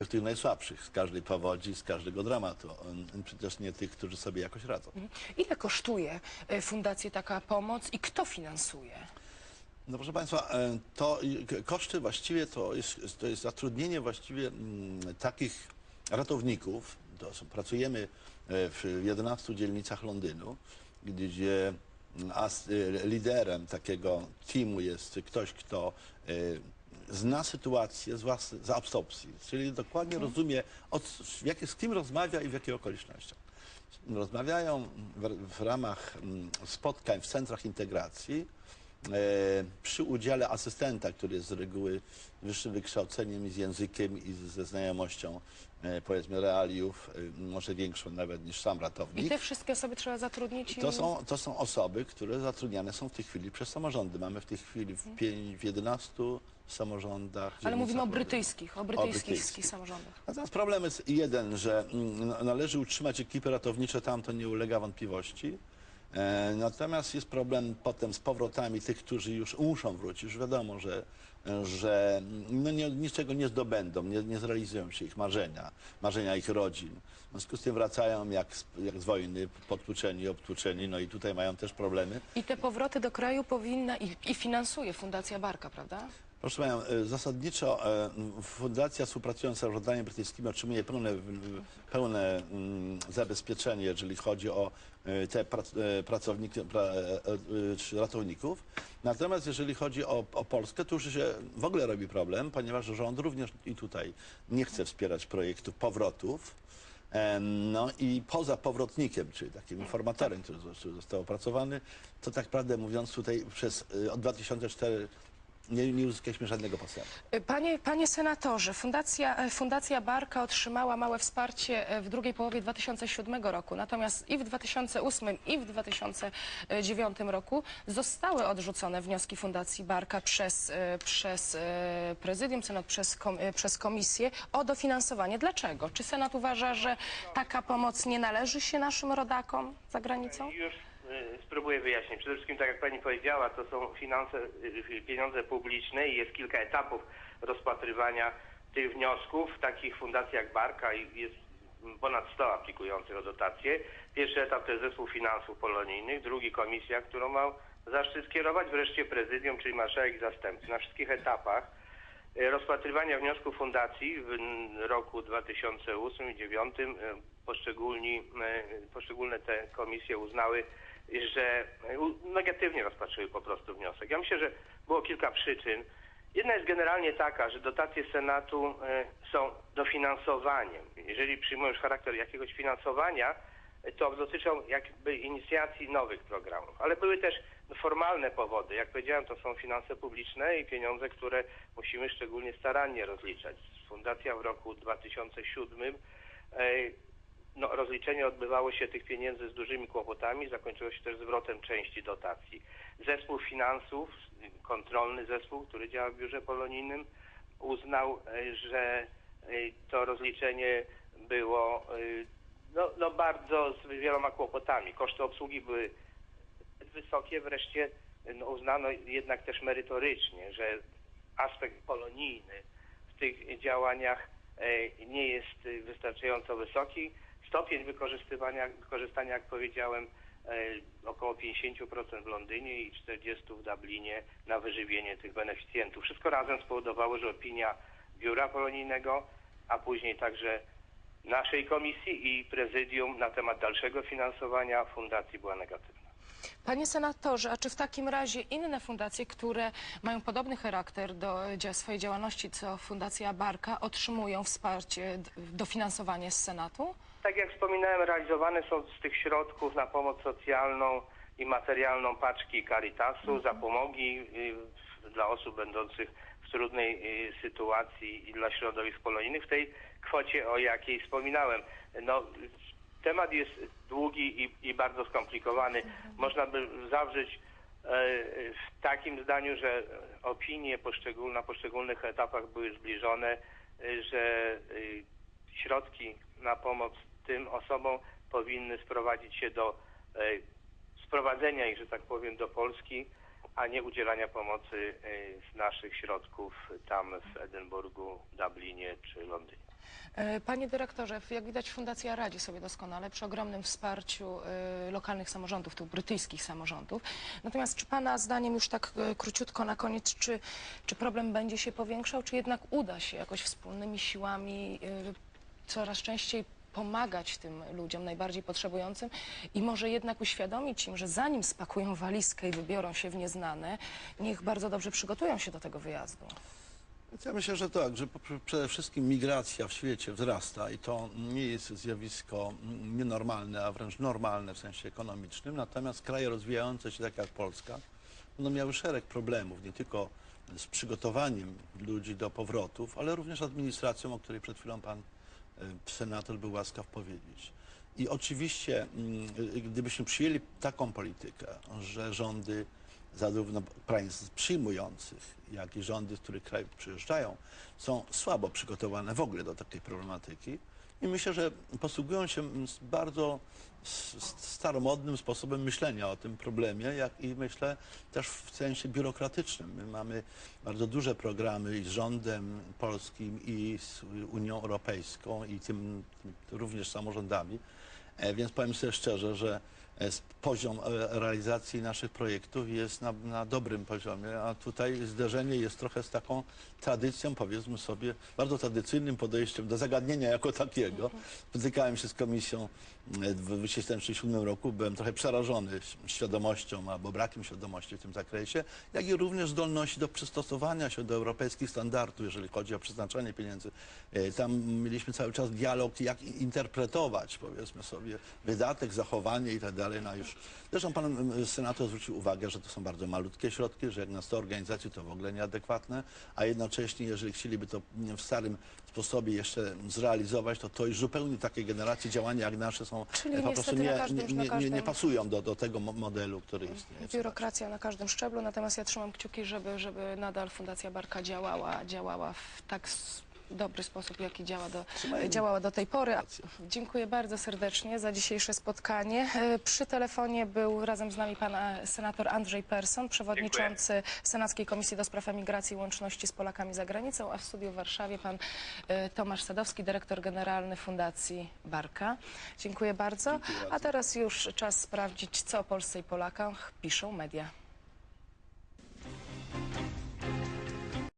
w tych najsłabszych, z każdej powodzi, z każdego dramatu. Przecież nie tych, którzy sobie jakoś radzą. Ile kosztuje e, fundację taka pomoc i kto finansuje? No proszę Państwa, e, to koszty właściwie to jest, to jest zatrudnienie właściwie mm, takich ratowników. To są, pracujemy e, w 11 dzielnicach Londynu, gdzie mm, liderem takiego teamu jest ktoś, kto zna sytuację z, włas, z absorpcji, czyli dokładnie rozumie, od, w jakie, z kim rozmawia i w jakich okolicznościach. Rozmawiają w, w ramach mm, spotkań w centrach integracji przy udziale asystenta, który jest z reguły wyższym wykształceniem i z językiem i ze znajomością e, powiedzmy realiów, e, może większą nawet niż sam I ratownik. te wszystkie osoby trzeba zatrudnić? i- To są, to są osoby, które zatrudniane są w tej chwili przez samorządy. Mamy w tej chwili w, pię- w 11 samorządach. Ale mówimy o brytyjskich, o brytyjskich brytyjskich. samorządach. Natomiast problem jest jeden, że mm, no- należy utrzymać ekipy ratownicze, tam to nie ulega wątpliwości. E, Natomiast jest problem potem z powrotami tych, którzy już muszą wrócić. Już wiadomo, że, że no nie, niczego nie zdobędą, nie, nie zrealizują się ich marzenia, marzenia ich rodzin. W związku z tym wracają jak z, jak z wojny, podtłuczeni, obtłuczeni, no i tutaj mają też problemy. I te powroty do kraju powinna i, i finansuje Fundacja Barka, prawda? Proszę Panią, e, zasadniczo e, Fundacja współpracując z samorządami brytyjskimi otrzymuje pełne, pełne mm, zabezpieczenie, jeżeli chodzi o e, te prac, pracowniki, pra, czy ratowników. Natomiast jeżeli chodzi o, o Polskę, to już się w ogóle robi problem, ponieważ rząd również i tutaj nie chce wspierać projektów powrotów. No i poza powrotnikiem, czyli takim informatorem, który zo- który został opracowany, to tak prawdę mówiąc tutaj przez od 2004 nie, nie uzyskaliśmy żadnego postępu. Panie, panie senatorze, Fundacja, e, Fundacja Barka otrzymała małe wsparcie e, w drugiej połowie 2007 roku, natomiast i w 2008 i w 2009 roku zostały odrzucone wnioski Fundacji Barka przez, e, przez e, prezydium, senat przez, kom, e, przez komisję o dofinansowanie. Dlaczego? Czy senat uważa, że taka pomoc nie należy się naszym rodakom za granicą? Y, spróbuję wyjaśnić. Przede wszystkim, tak jak pani powiedziała, to są finanse, y, pieniądze publiczne i jest kilka etapów rozpatrywania tych wniosków. W takich fundacjach jak Barka jest ponad 100 aplikujących o dotacje. Pierwszy etap to jest zespół finansów polonijnych, drugi komisja, którą ma zaszczyt skierować, wreszcie prezydium, czyli marszałek zastępcy. Na wszystkich etapach e, rozpatrywania wniosków fundacji w roku 2008 i 2009 e, poszczególni, poszczególne te komisje uznały, że negatywnie rozpatrzyły po prostu wniosek. Ja myślę, że było kilka przyczyn. Jedna jest generalnie taka, że dotacje Senatu e, są dofinansowaniem. Jeżeli przyjmują już charakter jakiegoś finansowania, e, to dotyczą jakby inicjacji nowych programów. Ale były też formalne powody. Jak powiedziałem, to są finanse publiczne i pieniądze, które musimy szczególnie starannie rozliczać. Fundacja w roku 2007 e, no, rozliczenie odbywało się tych pieniędzy z dużymi kłopotami, zakończyło się też zwrotem części dotacji. Zespół finansów, kontrolny zespół, który działa w biurze polonijnym, uznał, e, że e, to rozliczenie było e, no, no bardzo z wieloma kłopotami. Koszty obsługi były wysokie, wreszcie no, uznano jednak też merytorycznie, że aspekt polonijny w tych działaniach nie jest wystarczająco wysoki. Stopień wykorzystywania, wykorzystania, jak powiedziałem, e, około 50% w Londynie i 40% w Dublinie na wyżywienie tych beneficjentów. Wszystko razem spowodowało, że opinia biura polonijnego, a później także naszej komisji i prezydium na temat dalszego finansowania fundacji była negatywna. Panie senatorze, a czy w takim razie inne fundacje, które mają podobny charakter do swojej działalności co Fundacja Barka, otrzymują wsparcie, dofinansowanie z Senatu? Tak jak wspominałem, realizowane są z tych środków na pomoc socjalną i materialną paczki Caritasu, zapomogi y, dla osób będących w trudnej y, sytuacji i dla środowisk polonijnych w tej kwocie, o jakiej wspominałem. No, temat jest długi i, i bardzo skomplikowany. Można by zawrzeć e, w takim zdaniu, że opinie poszczególne, na poszczególnych etapach były zbliżone, e, że środki na pomoc tym osobom powinny sprowadzić się do e, sprowadzenia ich, że tak powiem, do Polski a nie udzielania pomocy y, z naszych środków tam w Edynburgu, Dublinie czy Londynie. E, Panie dyrektorze, jak widać Fundacja radzi sobie doskonale przy ogromnym wsparciu e, lokalnych samorządów, tych brytyjskich samorządów. Natomiast czy Pana zdaniem już tak e, króciutko na koniec, czy, czy problem będzie się powiększał, czy jednak uda się jakoś wspólnymi siłami e, coraz częściej pomagać tym ludziom najbardziej potrzebującym i może jednak uświadomić im, że zanim spakują walizkę i wybiorą się w nieznane, niech bardzo dobrze przygotują się do tego wyjazdu. Ja myślę, że tak, że przede wszystkim migracja w świecie wzrasta i to nie jest zjawisko nienormalne, a wręcz normalne w sensie ekonomicznym. Natomiast kraje rozwijające się, tak jak Polska, będą miały szereg problemów, nie tylko z przygotowaniem ludzi do powrotów, ale również administracją, o której przed chwilą pan senator był łaskaw powiedzieć. I oczywiście, mm, gdybyśmy przyjęli taką politykę, że rządy zarówno państw przyjmujących, jak i rządy, z których krajów przyjeżdżają, są słabo przygotowane w ogóle do takiej problematyki. I myślę, że posługują się bardzo staromodnym sposobem myślenia o tym problemie, jak i myślę też w sensie biurokratycznym. My mamy bardzo duże programy i z rządem polskim, i z Unią Europejską, i tym, tym również samorządami. E, Więc powiem sobie szczerze, że poziom e, realizacji naszych projektów jest na, na dobrym poziomie, a tutaj zderzenie jest trochę z taką tradycją, powiedzmy sobie, bardzo tradycyjnym podejściem do zagadnienia jako takiego. Spotykałem się z komisją e, w 2007 roku, byłem trochę przerażony świadomością albo brakiem świadomości w tym zakresie, jak i również zdolności do przystosowania się do europejskich standardów, jeżeli chodzi o przeznaczanie pieniędzy. E, Tam mieliśmy cały czas dialog, jak interpretować, powiedzmy sobie, wydatek, zachowanie i No już. Zresztą pan senator zwrócił uwagę, że to są bardzo malutkie środki, że jak na 100 organizacji to w ogóle nieadekwatne, a jednocześnie, jeżeli chcieliby to mm, w starym sposobie jeszcze zrealizować, to to już zupełnie takie generacje działania jak nasze są Czyli e, po prostu nie, każdym- nie, nie, nie, pasują do, do tego mo- modelu, który istnieje. Biurokracja na każdym szczeblu, natomiast ja trzymam kciuki, żeby, żeby nadal Fundacja Barka działała, działała w tak dobry sposób, jaki działa do, działała do tej pory. Dziękuję bardzo serdecznie za dzisiejsze spotkanie. E, Przy telefonie był razem z nami pan e, senator Andrzej Persson, przewodniczący Senackiej Komisji do Spraw Emigracji i Łączności z Polakami za Granicą, a w studiu w Warszawie pan e, Tomasz Sadowski, dyrektor generalny Fundacji Barka. Dziękuję bardzo. Dziękuję bardzo. A teraz już czas sprawdzić, co o Polsce i Polakach piszą media.